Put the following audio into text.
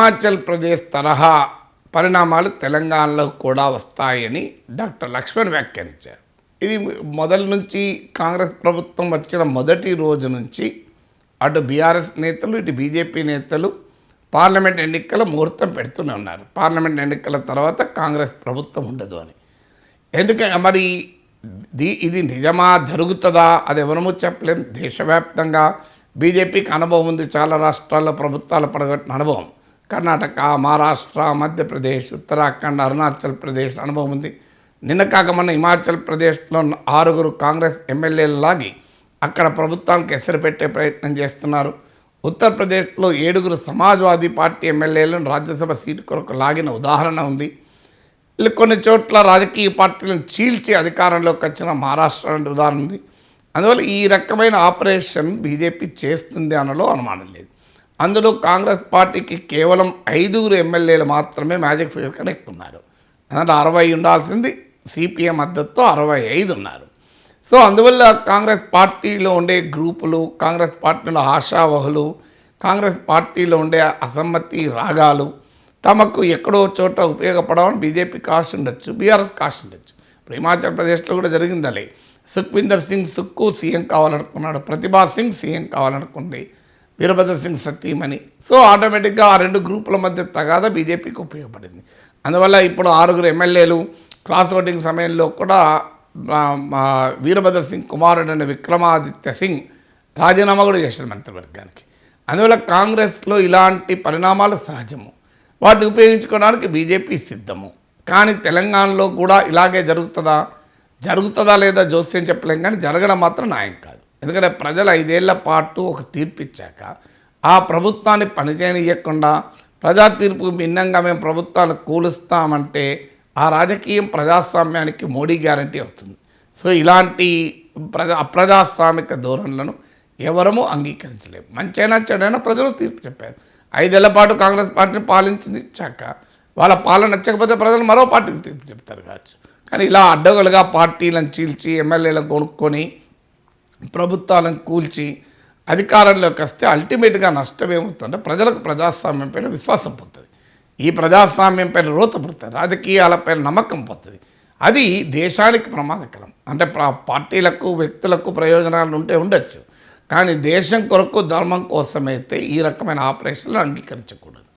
హిమాచల్ ప్రదేశ్ తరహా పరిణామాలు తెలంగాణలో కూడా వస్తాయని డాక్టర్ లక్ష్మణ్ వ్యాఖ్యానించారు. ఇది మొదటి నుంచి కాంగ్రెస్ ప్రభుత్వం వచ్చిన మొదటి రోజు నుంచి అటు బీఆర్ఎస్ నేతలు ఇటు బీజేపీ నేతలు పార్లమెంట్ ఎన్నికల ముహూర్తం పెడుతూనే ఉన్నారు. పార్లమెంట్ ఎన్నికల తర్వాత కాంగ్రెస్ ప్రభుత్వం ఉండదు అని. ఎందుకంటే మరి దీ ఇది నిజమా? జరుగుతుందా? అది ఎవరమూ చెప్పలేం. దేశవ్యాప్తంగా బీజేపీకి అనుభవం ఉంది. చాలా రాష్ట్రాల్లో ప్రభుత్వాలు పడగొట్టిన అనుభవం. కర్ణాటక మహారాష్ట్ర మధ్యప్రదేశ్ ఉత్తరాఖండ్ అరుణాచల్ ప్రదేశ్ అనుభవం ఉంది. నిన్న కాక మొన్న హిమాచల్ ప్రదేశ్లో ఆరుగురు కాంగ్రెస్ ఎమ్మెల్యేలు లాగి అక్కడ ప్రభుత్వానికి ఎసరు పెట్టే ప్రయత్నం చేస్తున్నారు. ఉత్తరప్రదేశ్లో ఏడుగురు సమాజ్వాదీ పార్టీ ఎమ్మెల్యేలను రాజ్యసభ సీటు కొరకు లాగిన ఉదాహరణ ఉంది. కొన్ని చోట్ల రాజకీయ పార్టీలను చీల్చి అధికారంలోకి వచ్చిన మహారాష్ట్ర అంటే ఉదాహరణ ఉంది. అందువల్ల ఈ రకమైన ఆపరేషన్ బీజేపీ చేస్తుంది అనలో అనుమానం లేదు. అందులో కాంగ్రెస్ పార్టీకి కేవలం ఐదుగురు ఎమ్మెల్యేలు మాత్రమే మ్యాజిక్ ఫిగర్ కనెక్ట్ ఉన్నారు. అంటే అరవై ఉండాల్సింది సిపిఎం మద్దతుతో అరవై ఐదు ఉన్నారు. సో అందువల్ల కాంగ్రెస్ పార్టీలో ఉండే గ్రూపులు కాంగ్రెస్ పార్టీలో ఆశావహులు కాంగ్రెస్ పార్టీలో ఉండే అసమ్మతి రాగాలు తమకు ఎక్కడో చోట ఉపయోగపడవని బీజేపీ కాస్ట్ ఉండొచ్చు బీఆర్ఎస్ కాస్ట్ ఉండొచ్చు. ఇప్పుడు హిమాచల్ ప్రదేశ్లో కూడా జరిగిందలే. సుఖ్విందర్ సింగ్ సుక్కు సీఎం కావాలనుకున్నాడు ప్రతిభా సింగ్ సీఎం కావాలనుకుంది. వీరభద్ర సింగ్ సతీమణి. సో ఆటోమేటిక్గా ఆ రెండు గ్రూపుల మధ్య తగాద బీజేపీకి ఉపయోగపడింది. అందువల్ల ఇప్పుడు ఆరుగురు ఎమ్మెల్యేలు క్రాస్ ఓటింగ్ సమయంలో కూడా వీరభద్ర సింగ్ కుమారుడు అనే విక్రమాదిత్య సింగ్ రాజీనామా కూడా చేశారు మంత్రివర్గానికి. అందువల్ల కాంగ్రెస్లో ఇలాంటి పరిణామాలు సహజము. వాటిని ఉపయోగించుకోవడానికి బీజేపీ సిద్ధము. కానీ తెలంగాణలో కూడా ఇలాగే జరుగుతుందా? జరుగుతుందా లేదా జోస్యం చెప్పలేం కానీ జరగడం మాత్రం న్యాయం కాదు. ఎందుకంటే ప్రజలు ఐదేళ్ళ పాటు ఒక తీర్పు ఇచ్చాక ఆ ప్రభుత్వాన్ని పనిచేయనియకుండా ప్రజా తీర్పుకు భిన్నంగా మేము ప్రభుత్వాన్ని కూలుస్తామంటే ఆ రాజకీయం ప్రజాస్వామ్యానికి మోడీ గ్యారంటీ అవుతుంది. సో ఇలాంటి ప్రజా అప్రజాస్వామిక ధోరణులను ఎవరము అంగీకరించలేము. మంచైనా చెడైనా ప్రజలు తీర్పు చెప్పారు. ఐదేళ్ళ పాటు కాంగ్రెస్ పార్టీని పాలించింది ఇచ్చాక వాళ్ళ పాలన నచ్చకపోతే ప్రజలు మరో పార్టీకి తీర్పు చెప్తారు కావచ్చు. కానీ ఇలా అడ్డగలుగా పార్టీలను చీల్చి ఎమ్మెల్యేలను కొనుక్కొని ప్రభుత్వాలను కూల్చి అధికారంలోకి వస్తే అల్టిమేట్గా నష్టం ఏమవుతుందంటే ప్రజలకు ప్రజాస్వామ్యం పైన విశ్వాసం పోతుంది ఈ ప్రజాస్వామ్యం పైన రోత పుడుతుంది. రాజకీయాలపైన నమ్మకం పోతుంది. అది దేశానికి ప్రమాదకరం. అంటే పార్టీలకు వ్యక్తులకు ప్రయోజనాలు ఉంటే ఉండొచ్చు. కానీ దేశం కొరకు ధర్మం కోసమైతే ఈ రకమైన ఆపరేషన్లు అంగీకరించకూడదు.